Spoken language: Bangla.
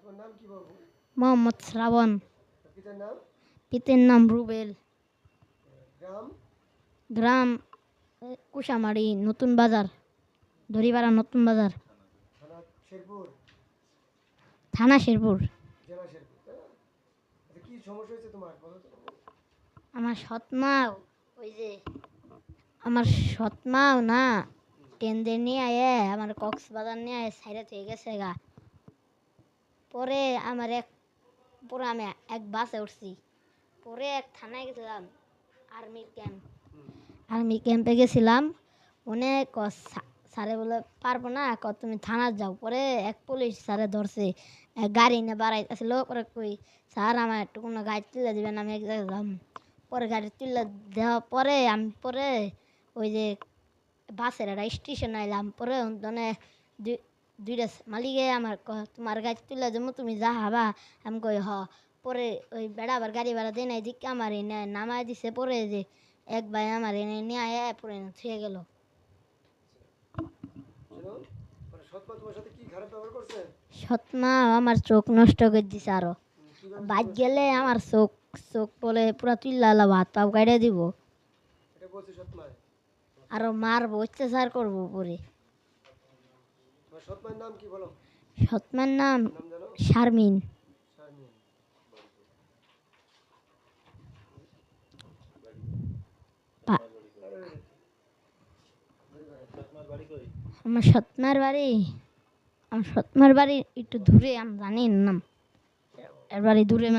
তোমার নাম কি বাবু? মোহাম্মদ শ্রাবণ। পিতার নাম? পিতের নাম রুবেল। গ্রাম? গ্রাম কুশামারি নতুন বাজার। দড়িপাড়া নতুন বাজার। থানা শেরপুর? থানা শেরপুর। জেলা শেরপুর তাই না? আচ্ছা কি সমস্যা হয়েছে তোমার বলো তো? আমার সৎমা ওই যে আমার সৎমাও না টেনদে নিয়ে আয়ে আমার কক্সবাজার নিয়ে আয়ে সাইডে থেকে গেছে গা। পরে আমার এক, পরে আমি এক বাসে উঠছি। পরে এক থানায় গেছিলাম, আর্মি ক্যাম্প। আর্মি ক্যাম্পে গেছিলাম, অনেক স্যারে বলে, পারব না, ক, তুমি থানা যাও। পরে এক পুলিশ স্যারে ধরছে এক গাড়ি নিয়ে বাড়াইতেছিল পরে কই, স্যার, আমার একটু কোনো গাড়ি তুলে দিবেন, আমি এক জায়গায় পরে গাড়ি তুলে দেওয়ার পরে আমি, পরে ওই যে বাসের একটা স্টেশন আইলাম। পরে দুই- দুইটা মালিকে আমার তোমার গাড়ি তুলে দেবো তুমি যা হাবা আমি কই হ পরে ওই বেড়া আবার গাড়ি ভাড়া দেয় নাই দিকে আমার এনে নামায় দিছে পরে যে এক ভাই আমার এনে নিয়ে আয় পরে থুয়ে গেল। সৎমা আমার চোখ নষ্ট করে দিছে আরও। বাদ গেলে আমার চোখ চোখ বলে পুরা তুল্লা ভাত পাপ কাটে দিব। আরও মারবো অত্যাচার করব পরে সৎমার নাম কি বলো? সৎমার নাম শারমিন। আমার সৎমার বাড়ি। আমার সৎমার বাড়ি একটু দূরে আমি জানি নাম। এর বাড়ি দূরে মানে